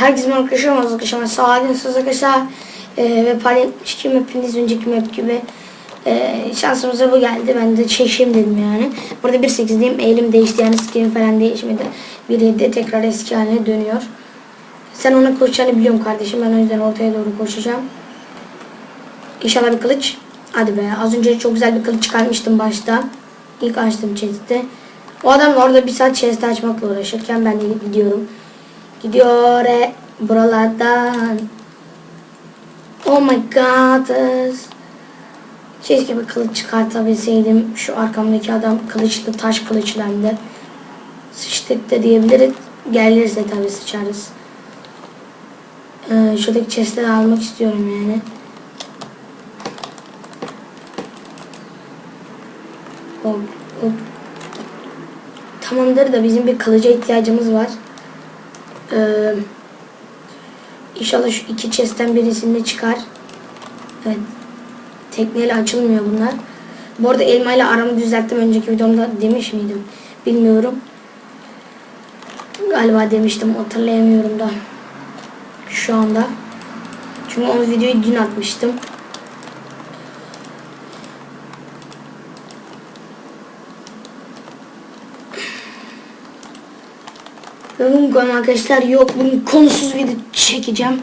Herkes mi arkadaşlar arkadaşlar? Sağladınız arkadaşlar. Ee, ve paylaşım hepiniz önceki map gibi. Ee, şansımıza bu geldi. Ben de çekeyim dedim yani. Burada 1.8'deyim. Eğilim değişti yani skin falan değişmedi. 1.7'de tekrar eski haline dönüyor. Sen ona koşacağını biliyorum kardeşim. Ben o yüzden ortaya doğru koşacağım. İnşallah bir kılıç. Hadi be. Az önce çok güzel bir kılıç çıkarmıştım başta. İlk açtım chest'i. O adam orada bir saat chest açmakla uğraşırken ben de gidiyorum. Gidiyor e, buralardan. Oh my god. Keşke bir kılıç çıkartabilseydim. Şu arkamdaki adam kılıçlı taş kılıçlı hem de. Sıçtık da diyebiliriz. Gelirse tabii sıçarız. Ee, şuradaki chestleri almak istiyorum yani. Hop, hop. Tamamdır da bizim bir kılıca ihtiyacımız var. Ee, inşallah şu iki chest'ten birisinde çıkar. Evet. Tekneyle açılmıyor bunlar. Bu arada elmayla aramı düzelttim. Önceki videomda demiş miydim? Bilmiyorum. Galiba demiştim. Hatırlayamıyorum da. Şu anda. Çünkü o videoyu dün atmıştım. Konu arkadaşlar yok. Bugün konusuz video çekeceğim.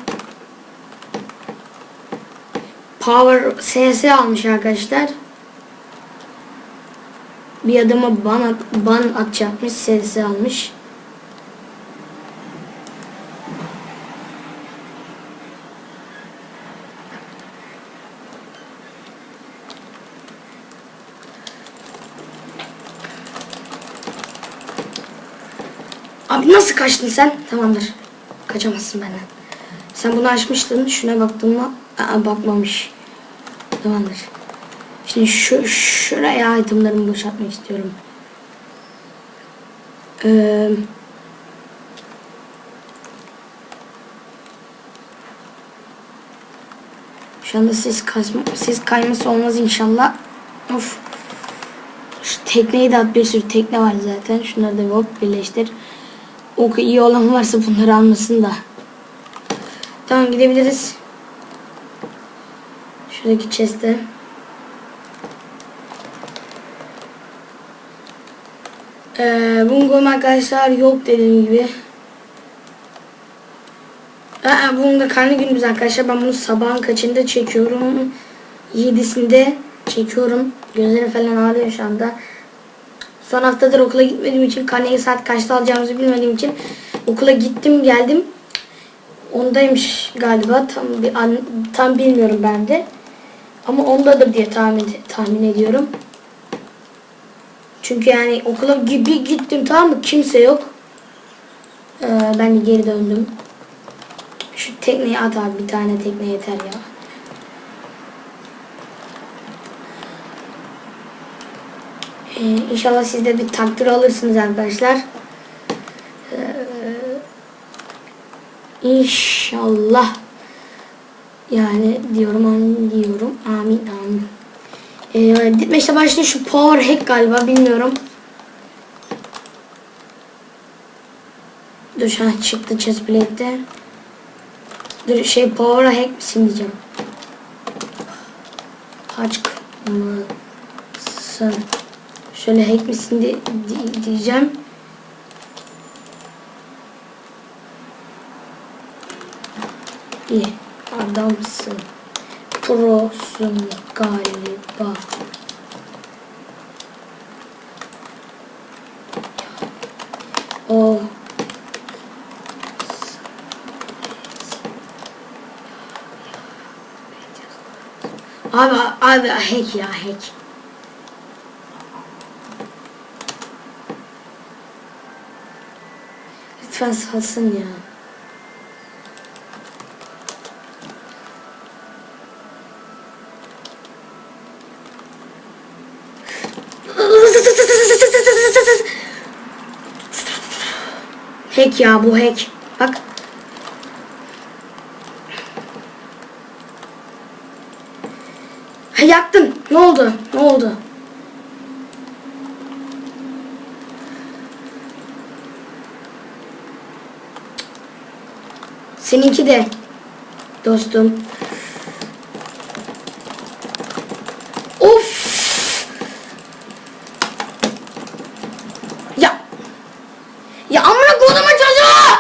Power SS almış arkadaşlar. Bir adama ban, at, ban atacakmış. SS almış. Abi nasıl kaçtın sen? Tamamdır. Kaçamazsın benden. Sen bunu açmıştın. Şuna baktın mı? Aa, bakmamış. Tamamdır. Şimdi şu şuraya itemlerimi boşaltmak istiyorum. Ee, şu anda siz kasma, siz kayması olmaz inşallah. Of. Şu tekneyi de at bir sürü tekne var zaten. Şunları da bir hop birleştir. O iyi olan varsa bunları almasın da. Tamam gidebiliriz. Şuradaki chest'e. Ee, bungom arkadaşlar yok dediğim gibi. Aa, bunun da karnı günümüz arkadaşlar. Ben bunu sabahın kaçında çekiyorum. 7'sinde çekiyorum. Gözleri falan ağrıyor şu anda. Son haftadır okula gitmediğim için karneyi saat kaçta alacağımızı bilmediğim için okula gittim geldim. Ondaymış galiba tam bir an, tam bilmiyorum ben de. Ama ondadır diye tahmin tahmin ediyorum. Çünkü yani okula gibi gittim tamam mı? Kimse yok. Ee, ben de geri döndüm. Şu tekneyi at abi bir tane tekne yeter ya. Ee, inşallah siz de bir takdir alırsınız arkadaşlar. Ee, inşallah. Yani diyorum amin diyorum. Amin amin. Ee, Ditmeş'te başlıyor şu power hack galiba bilmiyorum. Dur şu an çıktı chestplate'de. Dur şey power hack misin diyeceğim. Hack mısın? Şöyle hack misin di di diyeceğim. İyi. Adamsın. Prosun galiba. O. Abi abi hack ya hack. Lütfen salsın ya. Hack ya bu hack. Bak. Ha, yaktın. Ne oldu? Ne oldu? Seninki de dostum. Of. Ya. Ya amına kodumun çocuğu.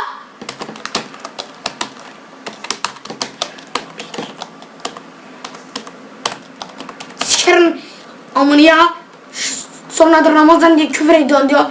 Sikerim amını ya. Sonra da Ramazan diye küfür ediyorsun diyor.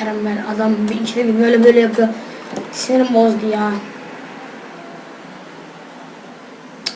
Sikerim ben adam bir ikide bir böyle böyle yapıyor. Sinirim bozdu ya.